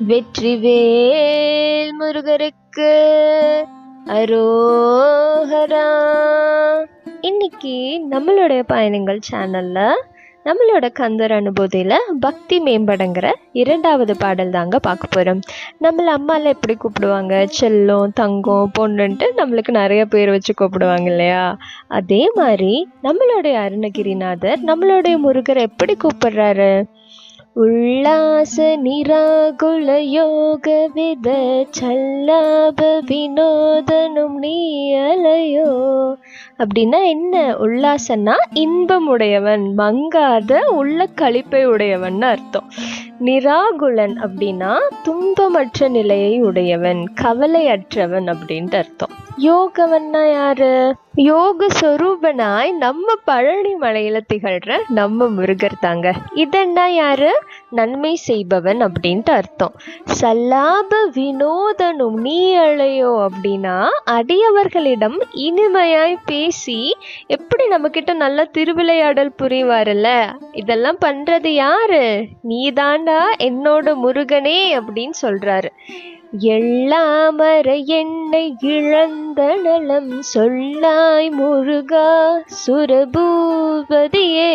வெற்றிவேல் முருகருக்கு அரோஹரா இன்னைக்கு நம்மளுடைய பயணங்கள் சேனல்ல நம்மளோட கந்தர் அனுபூதியில் பக்தி மேம்படுங்கிற இரண்டாவது பாடல் தாங்க பார்க்க போகிறோம் நம்மள அம்மாலாம் எப்படி கூப்பிடுவாங்க? செல்லம் தங்கம் பொண்ணுன்ட்டு நம்மளுக்கு நிறைய பேர் வச்சு கூப்பிடுவாங்க இல்லையா? அதே மாதிரி நம்மளுடைய அருணகிரிநாதர் நம்மளுடைய முருகர் எப்படி கூப்பிடுறாரு? உல்லாச நிராகுல யோக வித சல்லாப வினோதனும் நீ அலையோ. அப்படின்னா என்ன? உல்லாசன்னா இன்பம் உடையவன் மங்காத உள்ள கழிப்பை உடையவன் அர்த்தம். நிராகுலன் அப்படின்னா துன்பமற்ற நிலையை உடையவன் கவலையற்றவன் அப்படின்ட்டு அர்த்தம். யோகவன்னா யாரு? யோக சொரூபனாய் நம்ம பழனி மலையில திகழ்ற நம்ம முருகர் தாங்க. இதென்னா யாரு? நன்மை செய்பவன் அப்படின்ட்டு அர்த்தம். சல்லாப வினோதனும் நீ அழையோ அப்படின்னா அடியவர்களிடம் இனிமையாய் பேசி எப்படி நம்ம கிட்ட நல்லா திருவிளையாடல் புரிவாருல்ல? இதெல்லாம் பண்றது யாரு? நீதாண்டா என்னோட முருகனே அப்படின்னு சொல்றாரு. எள்ளாமர என்னை இழந்த நலம் சொல்லாய் முருகா சுரபூபதியே.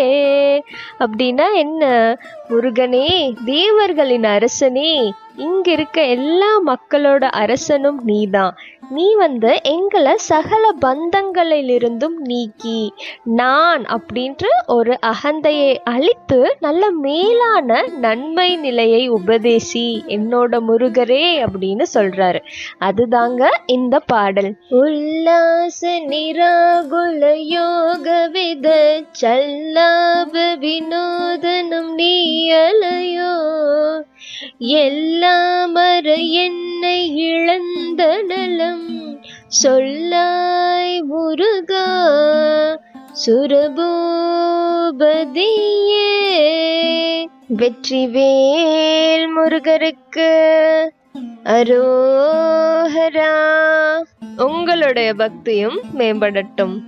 அப்படின்னா என்ன? முருகனே தேவர்களின் அரசனே இங்கே இருக்க எல்லா மக்களோட அரசனும் நீதான். நீ வந்து எங்களை சகல பந்தங்களிலிருந்தும் நீக்கி நான் அப்படின்ற ஒரு அகந்தையை அழித்து நல்ல மேலான நன்மை நிலையை உபதேசி என்னோட முருகரே அப்படின்னு சொல்றாரு. அதுதாங்க இந்த பாடல். உல்லாச நிராகுல யோக வித சல்லாப வினோதனம் நீ அலையோ எல்லாமற என்னை இழந்த நலம். சொல்லாய் முருகா சுரபூபதியே. வெற்றிவேல் முருகருக்கு அரோஹரா. உங்களுடைய பக்தியும் மேம்படட்டும்.